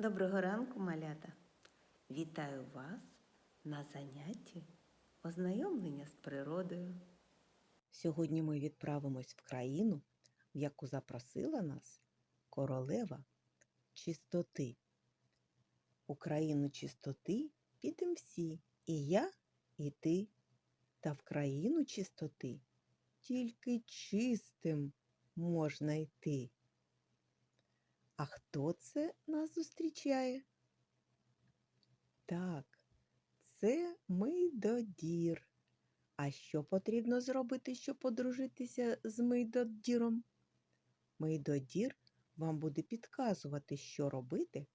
Доброго ранку, малята! Вітаю вас на занятті ознайомлення з природою. Сьогодні ми відправимось в країну, в яку запросила нас королева чистоти. У країну чистоти підемо всі, і я, і ти. Та в країну чистоти тільки чистим можна йти. А хто це нас зустрічає? Так, це Мийдодір. А що потрібно зробити, щоб подружитися з Мийдодіром? Мийдодір вам буде підказувати, що робити,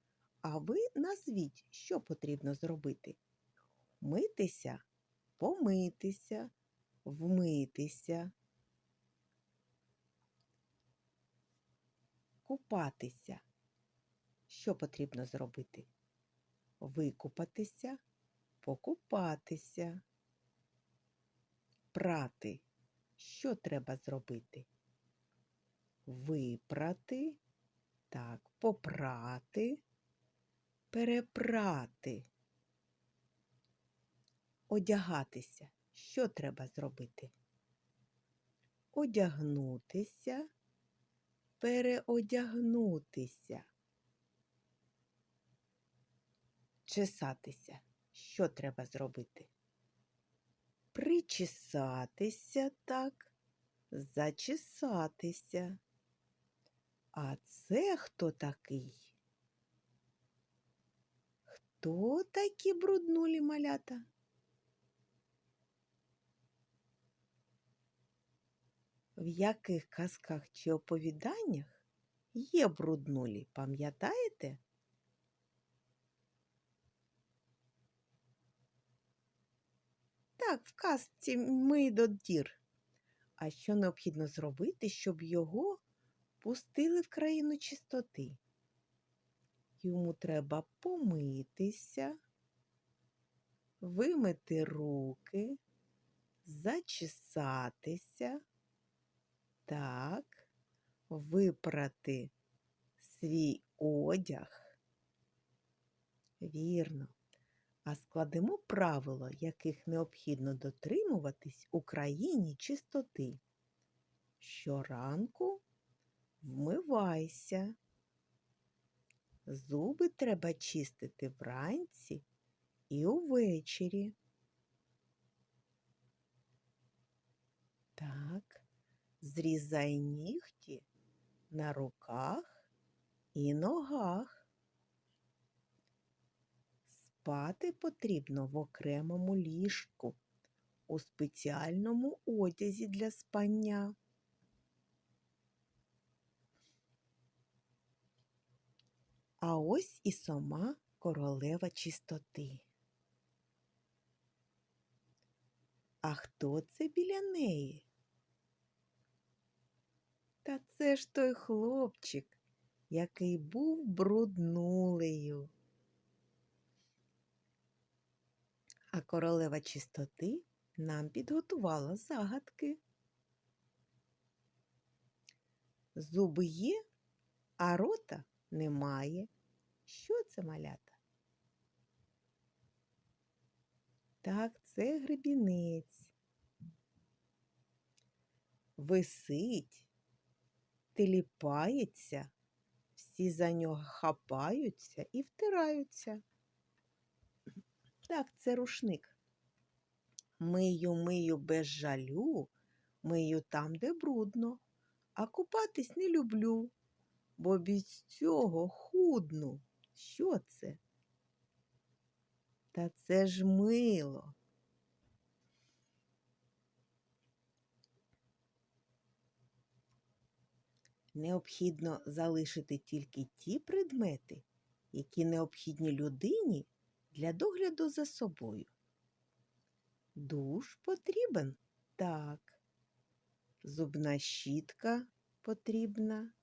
а ви назвіть, що потрібно зробити. Митися, помитися, вмитися. Купатися. Що потрібно зробити? Викупатися, покупатися. Прати. Що треба зробити? Випрати, так, попрати, перепрати. Одягатися. Що треба зробити? Одягнутися, переодягнутися. Чесатися. Що треба зробити? Причесатися так, зачесатися. А це хто такий? Хто такі бруднулі малята? В яких казках чи оповіданнях є бруднулі, пам'ятаєте? Так, в казці Мийдодір. А що необхідно зробити, щоб його пустили в країну чистоти? Йому треба помитися, вимити руки, зачесатися, так, випрати свій одяг. Вірно. А складемо правила, яких необхідно дотримуватись у країні чистоти. Щоранку вмивайся. Зуби треба чистити вранці і увечері. Так, зрізай нігті на руках і ногах. Спати потрібно в окремому ліжку, у спеціальному одязі для спання. А ось і сама королева чистоти. А хто це біля неї? Та це ж той хлопчик, який був бруднулею. А королева чистоти нам підготувала загадки. Зуби є, а рота немає. Що це малята? Так, це гребінець. Висить, теліпається, всі за нього хапаються і втираються. Так, це рушник. Мию, мию без жалю, мию там, де брудно, а купатись не люблю, бо без цього худну. Що це? Та це ж мило. Необхідно залишити тільки ті предмети, які необхідні людині для догляду за собою. Душ потрібен так. Зубна щітка потрібна,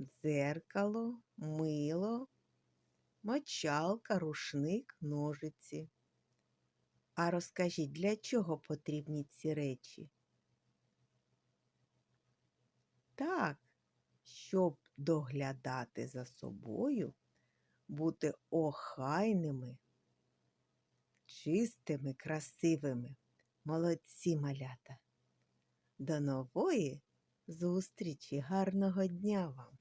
дзеркало, мило, мочалка, рушник, ножиці. А розкажіть, для чого потрібні ці речі? Так, щоб доглядати за собою бути охайними, чистими, красивими. Молодці малята. До нової зустрічі, гарного дня вам!